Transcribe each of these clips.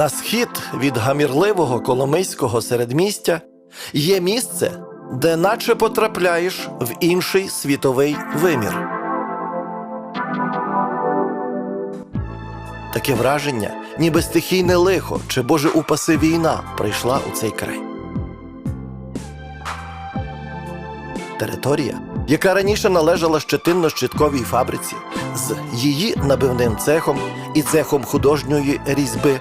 На схід від гамірливого коломийського середмістя є місце, де наче потрапляєш в інший світовий вимір. Таке враження, ніби стихійне лихо чи боже упаси війна прийшла у цей край. Територія, яка раніше належала щетинно-щитковій фабриці з її набивним цехом і цехом художньої різьби,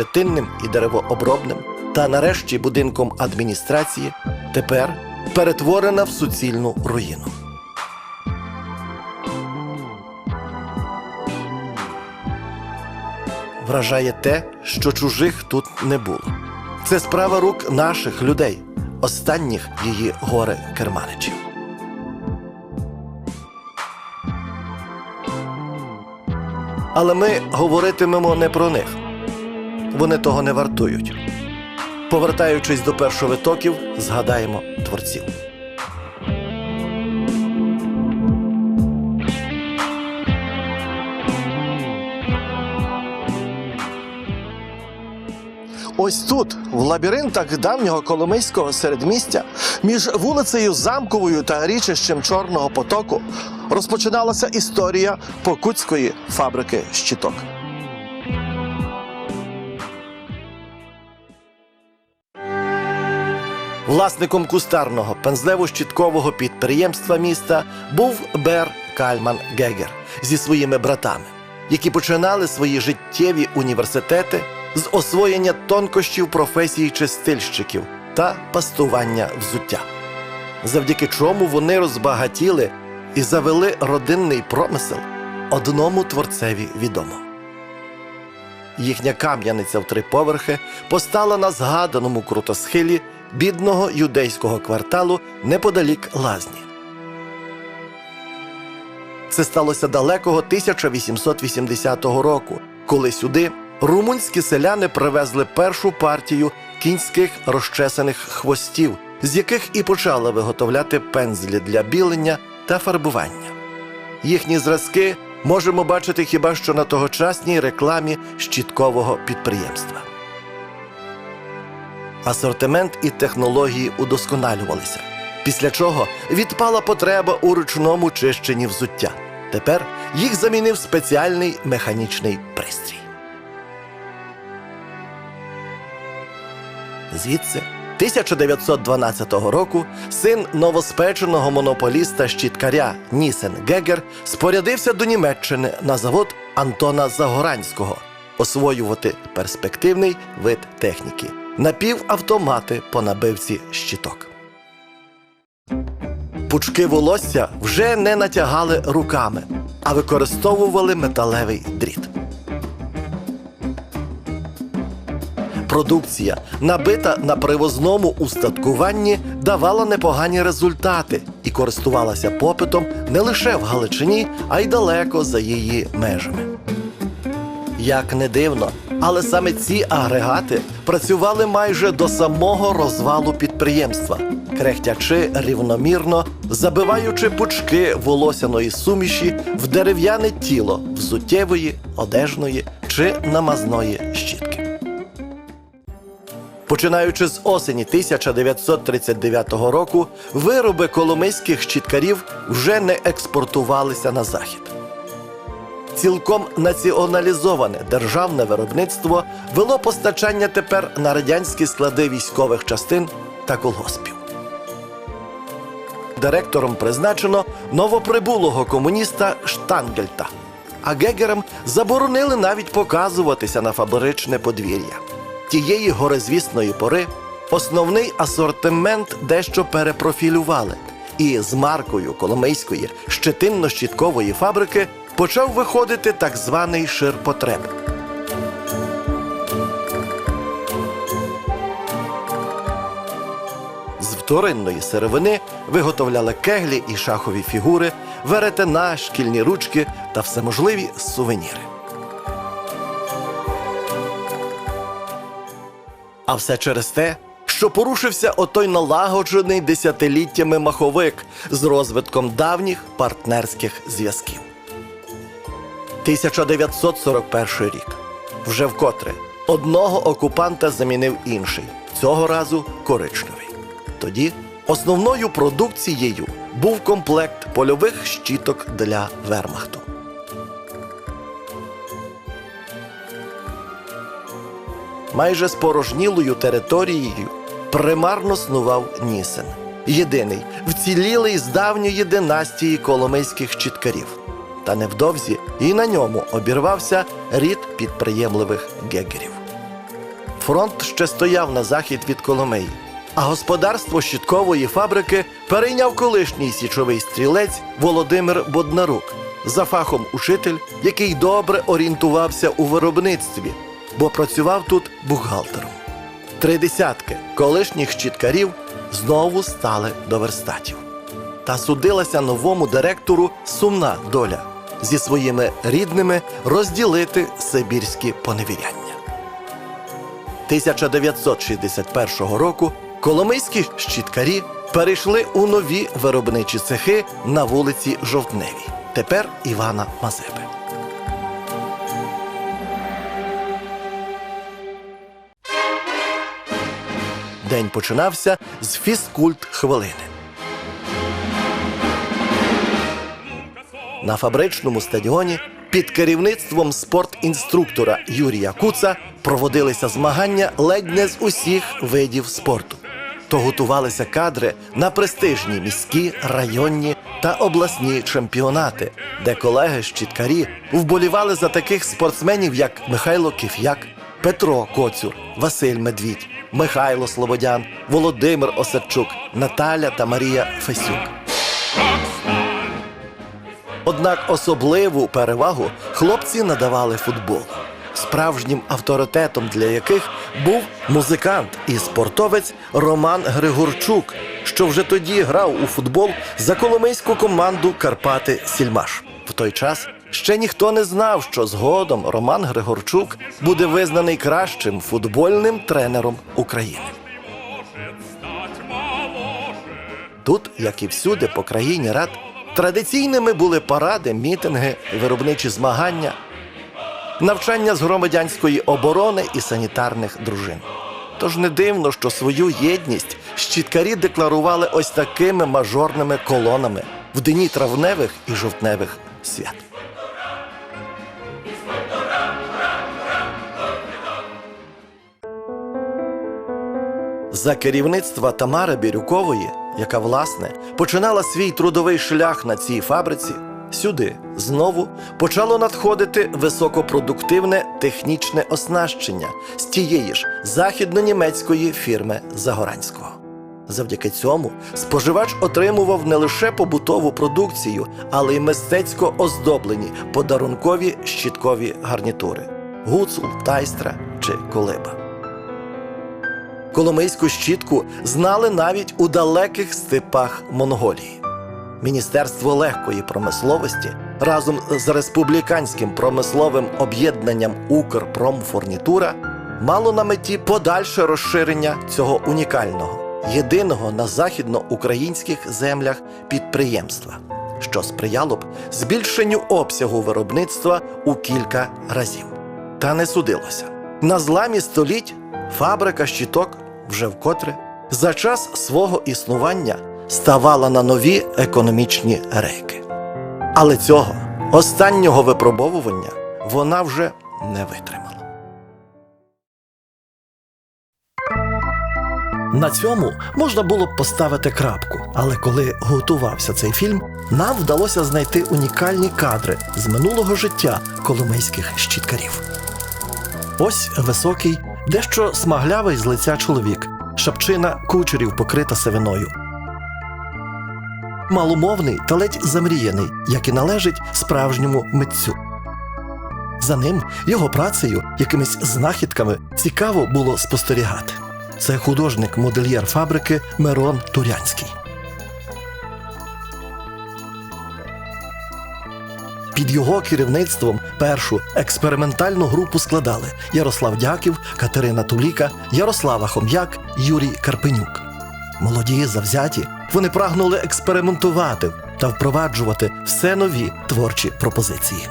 щетинним і деревообробним, та нарешті будинком адміністрації, тепер перетворена в суцільну руїну. Вражає те, що чужих тут не було. Це справа рук наших людей, останніх її горе керманичів. Але ми говоритимемо не про них. Вони того не вартують. Повертаючись до першовитоків, згадаємо творців. Ось тут, в лабіринтах давнього коломийського середмістя, між вулицею Замковою та річищем Чорного потоку розпочиналася історія покутської фабрики щиток. Власником кустарного пензлево-щіткового підприємства міста був Бер Кальман Гегер зі своїми братами, які починали свої життєві університети з освоєння тонкощів професії чистильщиків та пастування взуття, завдяки чому вони розбагатіли і завели родинний промисел одному творцеві відомо. Їхня кам'яниця в три поверхи постала на згаданому крутосхилі бідного юдейського кварталу неподалік Лазні. Це сталося далекого 1880 року, коли сюди румунські селяни привезли першу партію кінських розчесаних хвостів, з яких і почали виготовляти пензлі для білення та фарбування. Їхні зразки можемо бачити хіба що на тогочасній рекламі щіткового підприємства. Асортимент і технології удосконалювалися, після чого відпала потреба у ручному чищенні взуття. Тепер їх замінив спеціальний механічний пристрій. Звідси 1912 року син новоспеченого монополіста щіткаря Нісен Гегер спорядився до Німеччини на завод Антона Загоранського освоювати перспективний вид техніки напівавтомати по набивці щиток. Пучки волосся вже не натягали руками, а використовували металевий дріт. Продукція, набита на привозному устаткуванні, давала непогані результати і користувалася попитом не лише в Галичині, а й далеко за її межами. Як не дивно, але саме ці агрегати працювали майже до самого розвалу підприємства, крехтячи рівномірно, забиваючи пучки волосяної суміші в дерев'яне тіло взуттєвої, одежної чи намазної щітки. Починаючи з осені 1939 року, вироби коломийських щіткарів вже не експортувалися на захід. Цілком націоналізоване державне виробництво вело постачання тепер на радянські склади військових частин та колгоспів. Директором призначено новоприбулого комуніста Штангельта, а Гегерам заборонили навіть показуватися на фабричне подвір'я. Тієї горизвісної пори основний асортимент дещо перепрофілювали, і з маркою Коломийської щетинно-щіткової фабрики почав виходити так званий ширпотреб. З вторинної сировини виготовляли кеглі і шахові фігури, веретена, шкільні ручки та всеможливі сувеніри. А все через те, що порушився отой налагоджений десятиліттями маховик з розвитком давніх партнерських зв'язків. 1941 рік. вже вкотре. Одного окупанта замінив інший, цього разу коричневий. Тоді основною продукцією був комплект польових щіток для вермахту. Майже спорожнілою територією примарно снував Нісен, єдиний вцілілий з давньої династії коломийських чіткарів. Та невдовзі і на ньому обірвався рід підприємливих гегерів. Фронт ще стояв на захід від Коломиї, а господарство щиткової фабрики перейняв колишній січовий стрілець Володимир Боднарук, за фахом учитель, який добре орієнтувався у виробництві, бо працював тут бухгалтером. Три десятки колишніх щиткарів знову стали до верстатів. Та судилася новому директору сумна доля зі своїми рідними розділити сибірські поневіряння. 1961 року коломийські щиткарі перейшли у нові виробничі цехи на вулиці Жовтневій, тепер Івана Мазепи. День починався з фізкульт хвилини. На фабричному стадіоні під керівництвом спортінструктора Юрія Куца проводилися змагання ледь не з усіх видів спорту. То готувалися кадри на престижні міські, районні та обласні чемпіонати, де колеги-щиткарі вболівали за таких спортсменів, як Михайло Киф'як, Петро Коцюр, Василь Медвідь, Михайло Слободян, Володимир Осадчук, Наталя та Марія Фесюк. Однак особливу перевагу хлопці надавали футболу, справжнім авторитетом для яких був музикант і спортовець Роман Григорчук, що вже тоді грав у футбол за коломийську команду Карпати Сільмаш. В той час ще ніхто не знав, що згодом Роман Григорчук буде визнаний кращим футбольним тренером України. Тут, як і всюди по країні рад, традиційними були паради, мітинги, виробничі змагання, навчання з громадянської оборони і санітарних дружин. Тож не дивно, що свою єдність щіткарі декларували ось такими мажорними колонами в дні травневих і жовтневих свят. За керівництва Тамари Бірюкової, яка власне починала свій трудовий шлях на цій фабриці, сюди знову почало надходити високопродуктивне технічне оснащення з тієї ж західно-німецької фірми Загоранського. Завдяки цьому споживач отримував не лише побутову продукцію, але й мистецько оздоблені подарункові щіткові гарнітури гуцул, тайстра чи колиба. Коломийську щітку знали навіть у далеких степах Монголії. Міністерство легкої промисловості разом з республіканським промисловим об'єднанням Укрпромфурнітура мало на меті подальше розширення цього унікального, єдиного на західноукраїнських землях підприємства, що сприяло б збільшенню обсягу виробництва у кілька разів. Та не судилося. На зламі століть фабрика щиток вже вкотре за час свого існування ставала на нові економічні рейки. Але цього останнього випробовування вона вже не витримала. На цьому можна було б поставити крапку, але коли готувався цей фільм, нам вдалося знайти унікальні кадри з минулого життя коломийських щиткарів. Ось високий, дещо смаглявий з лиця чоловік, шапчина кучерів покрита сивиною. Маломовний та ледь замріяний, як і належить справжньому митцю. За ним його працею, якимись знахідками цікаво було спостерігати. Це художник-модельєр фабрики Мирон Турянський. Під його керівництвом першу експериментальну групу складали Ярослав Дяків, Катерина Туліка, Ярослава Хом'як, Юрій Карпенюк. Молоді, завзяті, вони прагнули експериментувати та впроваджувати все нові творчі пропозиції.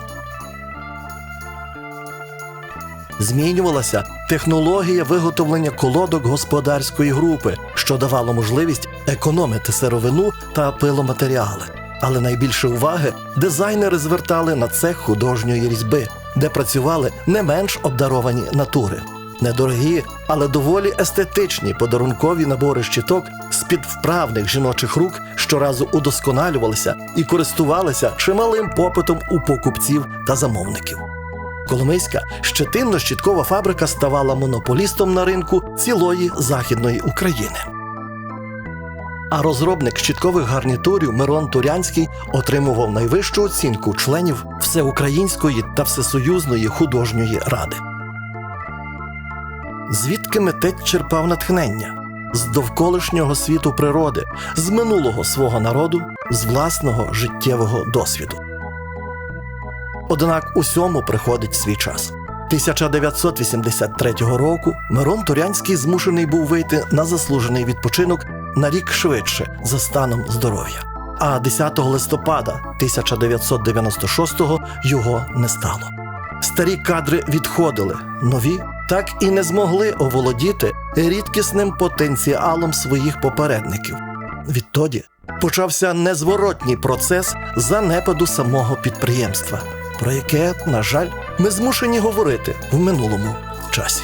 Змінювалася технологія виготовлення колодок господарської групи, що давало можливість економити сировину та пиломатеріали. Але найбільше уваги дизайнери звертали на цех художньої різьби, де працювали не менш обдаровані натури. Недорогі, але доволі естетичні подарункові набори щиток з-під вправних жіночих рук щоразу удосконалювалися і користувалися чималим попитом у покупців та замовників. Коломийська щетинно-щіткова фабрика ставала монополістом на ринку цілої Західної України. А розробник щиткових гарнітурів Мирон Турянський отримував найвищу оцінку членів Всеукраїнської та Всесоюзної художньої ради. Звідки митець черпав натхнення? З довколишнього світу природи, з минулого свого народу, з власного життєвого досвіду. Однак усьому приходить свій час. 1983 року Мирон Турянський змушений був вийти на заслужений відпочинок на рік швидше за станом здоров'я. А 10 листопада 1996-го його не стало. Старі кадри відходили, нові так і не змогли оволодіти рідкісним потенціалом своїх попередників. Відтоді почався незворотній процес занепаду самого підприємства, про яке, на жаль, ми змушені говорити в минулому часі.